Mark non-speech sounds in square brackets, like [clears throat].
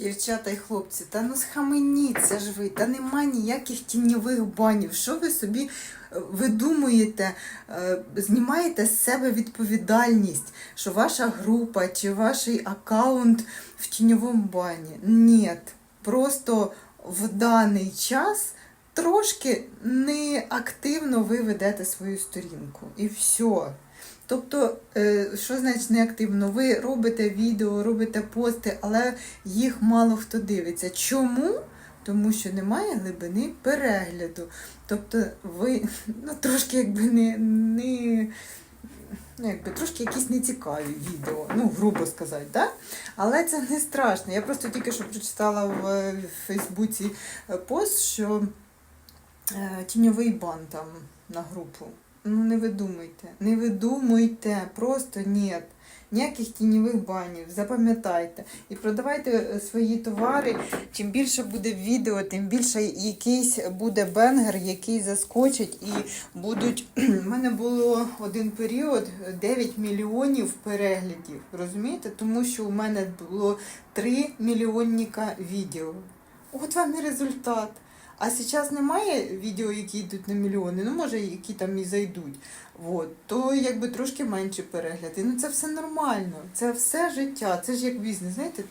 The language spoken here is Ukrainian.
Дівчата і хлопці, та ну схаменіться ж ви, та нема ніяких тіньових банів. Що ви собі е, видумуєте, е, знімаєте з себе відповідальність, що ваша група чи ваш аккаунт в тіньовому бані? Ні, просто в даний час трошки неактивно ви ведете свою сторінку. І все. Тобто, е, що значить неактивно? Ви робите відео, робите пости, але їх мало хто дивиться. Чому? Тому що немає глибини перегляду. Тобто ви ну, трошки якби не, не ну, якби, трошки якісь нецікаві відео, ну, грубо сказати, да? але це не страшно. Я просто тільки що прочитала в, Фейсбуці е, пост, що е, тіньовий бан там на групу. Ну не видумуйте, не видумуйте, просто ні. Ніяких тіньових банів, запам'ятайте. І продавайте е, свої товари. Чим більше буде відео, тим більше якийсь буде бенгер, який заскочить. І будуть. [clears throat] У мене було один період 9 мільйонів переглядів. Розумієте? Тому що у мене було 3 мільйонника відео. От вам і результат. А зараз немає відео, які йдуть на мільйони, ну може, які там і зайдуть. От, то якби трошки менше перегляди. Ну це все нормально, це все життя, це ж як бізнес. Знаєте,